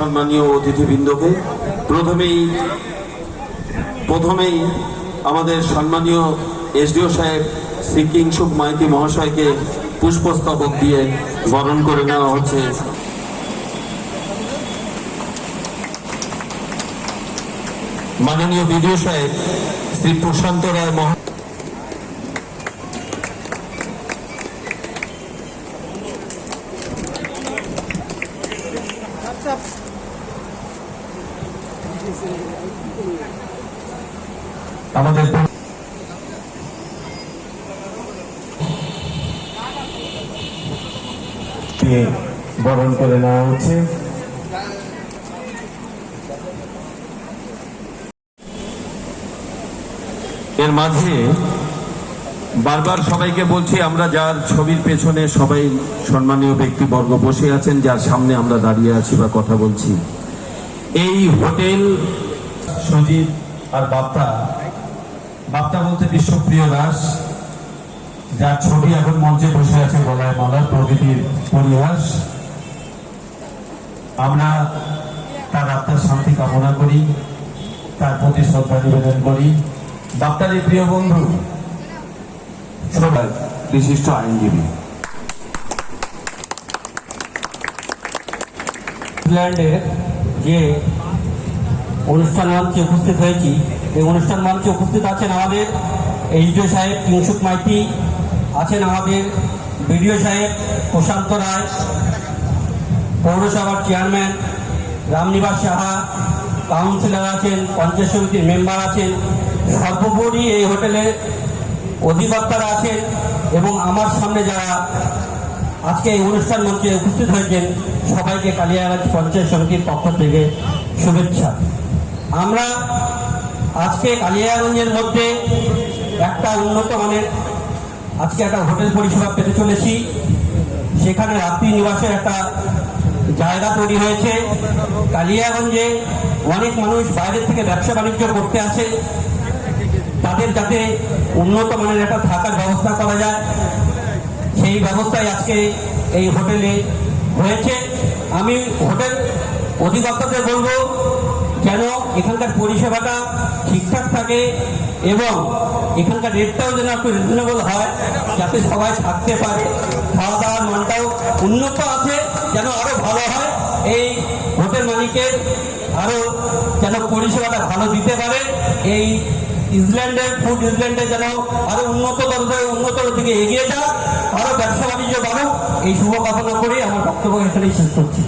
সম্মানীয় অতিথিবৃন্দকে প্রথমেই প্রথমেই আমাদের সম্মানীয় এসডিও সাহেব শ্রী কিংসুক মাইতি মহাশয়কে পুষ্পস্তবক দিয়ে বরণ করে নেওয়া হচ্ছে। মাননীয় বিডিও সাহেব শ্রী প্রশান্ত রায় মহা আমাদের বরণ করে নেওয়া হচ্ছে? এর মাঝে বারবার সবাইকে বলছি, আমরা যার ছবির পেছনে সবাই সম্মানীয় ব্যক্তিবর্গ বসে আছেন, যার সামনে আমরা দাঁড়িয়ে আছি বা কথা বলছি। এই হোটেল সজীব আর বাপ্তা বাপ্তা বলতে বিশ্বপ্রিয় দাস যার ছবি এখন মঞ্চে বসে আছে গলায় মালা প্রকৃতির পরিহাস। আমরা তার আত্মার শান্তি কামনা করি তার প্রতি শ্রদ্ধা নিবেদন করি। ডাক্তারের প্রিয় বন্ধু সবাই বিশিষ্ট আইনজীবী। ইংল্যান্ডে যে অনুষ্ঠান মঞ্চে উপস্থিত হয়েছি। এই অনুষ্ঠান মঞ্চে উপস্থিত আছেন আমাদের এইচডিও সাহেব কিংসুক মাইতি, আছেন আমাদের বিডিও সাহেব প্রশান্ত রায়, পৌরসভার চেয়ারম্যান রামনিবাস সাহা, কাউন্সিলর আছেন, পঞ্চায়েত সমিতির মেম্বার আছেন, সর্বোপরি এই হোটেলে অধিকর্তারা আছেন এবং আমার সামনে যারা আজকে এই অনুষ্ঠান মঞ্চে উপস্থিত হয়েছেন, সবাইকে কালিয়াগঞ্জ পঞ্চায়েত সমিতির পক্ষ থেকে শুভেচ্ছা। আমরা আজকে কালিয়াগঞ্জের মধ্যে একটা উন্নত মানের, আজকে একটা হোটেল পরিষেবা পেতে চলেছি। সেখানে রাত্রি নিবাসের একটা জায়গা তৈরি হয়েছে। কালিয়াগঞ্জে অনেক মানুষ বাইরে থেকে ব্যবসা বাণিজ্য করতে আসে। তাদের যাতে উন্নত মানের একটা থাকার ব্যবস্থা করা যায়। সেই ব্যবস্থাই আজকে এই হোটেলে হয়েছে। আমি হোটেল অধিদপ্তরকে বলব যেন এখানকার পরিষেবাটা ঠিকঠাক থাকে এবং এখানকার রেটটাও যেন একটু রিজনেবল হয়, যাতে সবাই থাকতে পারে। খাওয়া দাওয়ার মানটাও উন্নত আছে, যেন আরও ভালো হয়। এই হোটেল মালিকের আরও যেন পরিষেবাটা ভালো দিতে পারে। এই ইংল্যান্ডের ফুড ইংল্যান্ডে যেন আরও উন্নত উন্নতর দিকে এগিয়ে যাক, আরও ব্যবসা বাণিজ্য বাড়ুক, এই শুভ কামনা করে আমার বক্তব্য এখানেই শেষ করছি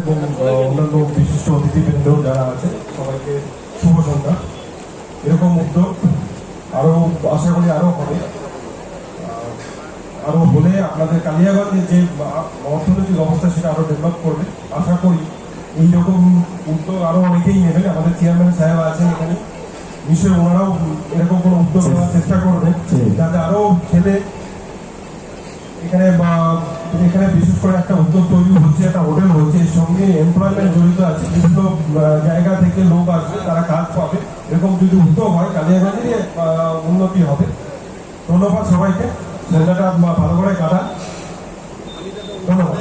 এবং আহ, অন্যান্য বিশিষ্ট অতিথিবৃন্দ যারা আছে সবাইকে শুভ সন্ধ্যা। এরকম উদ্যোগ আরও আশা করি আরও হবে। আহ, আরও হলে আপনাদের কালিয়াগঞ্জের যে অর্থনৈতিক অবস্থা সেটা আরও ডেভেলপ করবে। আশা করি এইরকম উদ্যোগ আরও অনেকেই নেবেন। আমাদের চেয়ারম্যান সাহেব আছেন এখানে। নিশ্চয়ই ওনারাও এরকম কোনো উদ্যোগ নেওয়ার চেষ্টা করবেন যাতে আরও ছেলে এখানে বা এখানে বিশেষ করে একটা উদ্যোগ তৈরি হচ্ছে একটা হোটেল হচ্ছে সঙ্গে এমপ্লয়মেন্ট জড়িত আছে। বিভিন্ন জায়গা থেকে লোক আসবে তারা কাজ পাবে। এরকম যদি উদ্যোগ হয় কালিয়াগঞ্জেরই আহ, উন্নতি হবে। ধন্যবাদ সবাইকে। সন্ধ্যাটা ভালো করে কাটা। ধন্যবাদ।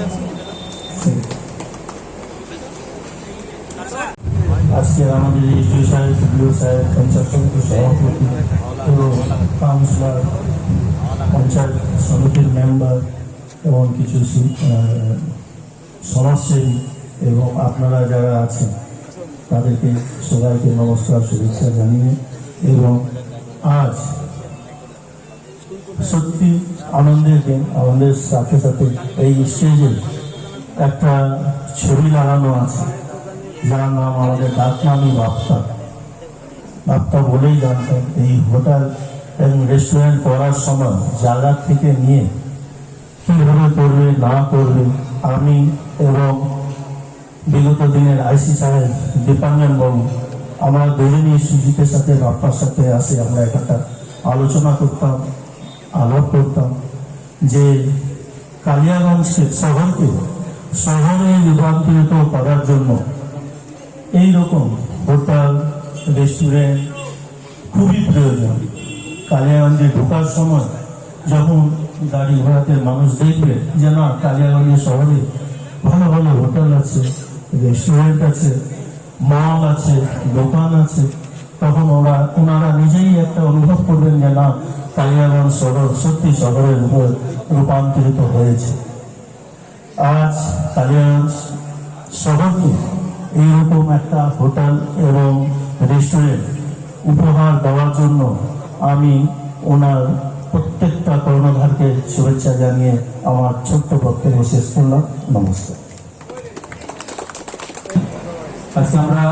আজকে আমাদের এসডিও সাহেব বিডিও সাহেব পঞ্চায়েত সমিতির সভাপতি পুরো কাউন্সিলর পঞ্চায়েত সমিতির মেম্বার এবং কিছু সমাজসেবী এবং আপনারা যারা আছেন, তাদেরকে সবাইকে নমস্কার, শুভেচ্ছা জানিয়ে এবং আজ সত্যি আনন্দের দিন আমাদের সাথে সাথে এই স্টেজে একটা ছবি লাগানো আছে। যার নাম আমাদের ডাকনামি বাপ্তা বাপ্তা বলেই জানতেন, এই হোটেল এবং রেস্টুরেন্ট করার সময় জায়গা থেকে নিয়ে কীভাবে করবে না করবে। আমি এবং বিগত দিনের আইসি সাহেব দীপাঞ্জন বাবু আমরা দুজনই সুজিতের সাথে বাপ্পার সাথে আসে আমরা একটা আলোচনা করতাম, আলাপ করতাম যে কালিয়াগঞ্জকে, শহরকে শহরে রূপান্তরিত করার জন্য এইরকম হোটেল, রেস্টুরেন্ট খুবই প্রয়োজন। কালিয়াগঞ্জে ঢোকার সময় যখন গাড়ি ঘোড়াতে মানুষ দেখবে যে, না কালিয়াগঞ্জ শহরে ভালো ভালো হোটেল আছে, রেস্টুরেন্ট আছে, মল আছে, দোকান আছে। তখন ওরা, ওনারা নিজেই একটা অনুভব করবেন যে, না, কালিয়াগঞ্জ শহর সত্যি শহরের উপর রূপান্তরিত হয়েছে। আজ কালিয়াগঞ্জ শহরকে এইরকম একটা হোটেল এবং রেস্টুরেন্ট উপহার দেওয়ার জন্য আমি ওনার প্রত্যেকটা কর্ণধারকে শুভেচ্ছা জানিয়ে আমার ছোট্ট বক্তব্য শেষ করলাম। নমস্কার। আজকে আমরা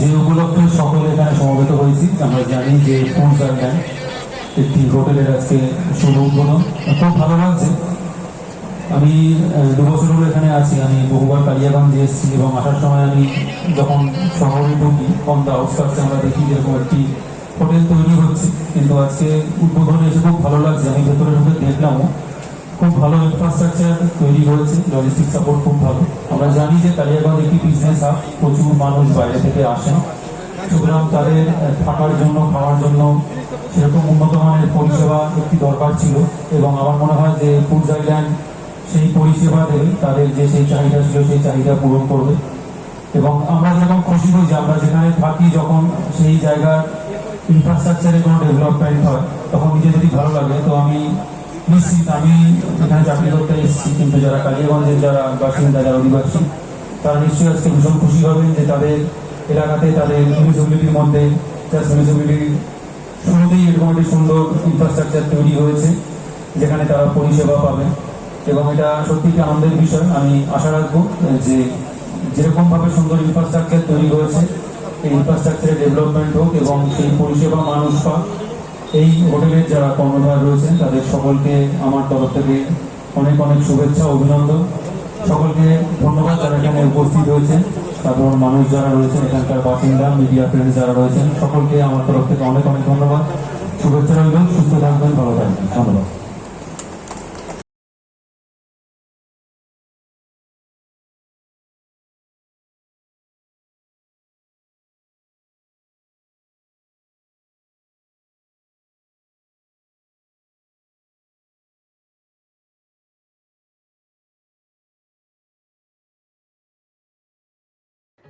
যে উপলক্ষে এখানে সমবেত হয়েছি, আমরা জানি যে একটি হোটেলের আজকে শুভ উদ্বোধন। খুব ভালো লাগছে। আমি দু বছর এখানে আছি। আমি বহুবার কালিয়াগঞ্জে এসেছি এবং আসার সময় আমি যখন শহরে ঢুকি অন দ্য আউটস্কার্টসে আমরা দেখি যেরকম একটি হোটেল তৈরি হচ্ছে। কিন্তু আজকে উদ্বোধনে এসে খুব ভালো লাগছে। আমি ভেতরে ঢুকে দেখলামও খুব ভালো ইনফ্রাস্ট্রাকচার তৈরি হয়েছে। লজিস্টিক সাপোর্ট খুব ভালো। আমরা জানি যে কালিয়াগঞ্জ একটি বিজনেস হাব প্রচুর মানুষ বাইরে থেকে আসেন। সুতরাং তাদের থাকার জন্য, খাওয়ার জন্য সেরকম উন্নত মানের পরিষেবা একটি দরকার ছিল। এবং আমার মনে হয় যে ফুড আইল্যান্ড সেই পরিষেবা দেবে তাদের যে সেই চাহিদা ছিল, সেই চাহিদা পূরণ করবে। এবং আমরা যেরকম খুশি হই যে আমরা যেখানে থাকি, যখন সেই জায়গার ইনফ্রাস্ট্রাকচারে কোনো ডেভেলপমেন্ট হয়, তখন নিজে যদি ভালো লাগে, তো আমি নিশ্চিত আমি এখানে চাকরি করতে এসেছি। কিন্তু যারা কালিয়াগঞ্জের যারা বাসিন্দা যারা অধিবাসী, তারা নিশ্চয়ই আজকে ভীষণ খুশি হবেন যে তাদের এলাকাতে তাদের মিউনিসিপ্যালিটির মধ্যে মিউনিসিপ্যালিটির শুরুতেই এরকম একটি সুন্দর ইনফ্রাস্ট্রাকচার তৈরি হয়েছে, যেখানে তারা পরিষেবা পাবে এবং এটা সত্যি আনন্দের বিষয়। আমি আশা রাখব যে যেরকমভাবে সুন্দর ইনফ্রাস্ট্রাকচার তৈরি হয়েছে ইনফ্রাস্ট্রাকচারের ডেভেলপমেন্ট হোক এবং সেই পরিষেবা মানুষ পাক, এই হোটেলের যারা কর্মধার রয়েছেন, তাদের সকলকে আমার তরফ থেকে অনেক অনেক শুভেচ্ছা, অভিনন্দন। সকলকে ধন্যবাদ যারা এখানে উপস্থিত হয়েছেন, তারপর মানুষ যারা রয়েছেন, এখানকার বাসিন্দা মিডিয়া ফ্রেন্ডস যারা রয়েছেন, সকলকে আমার তরফ থেকে অনেক অনেক ধন্যবাদ। শুভেচ্ছা রইল, সুস্থ থাকবেন, ভালো থাকবেন, ধন্যবাদ।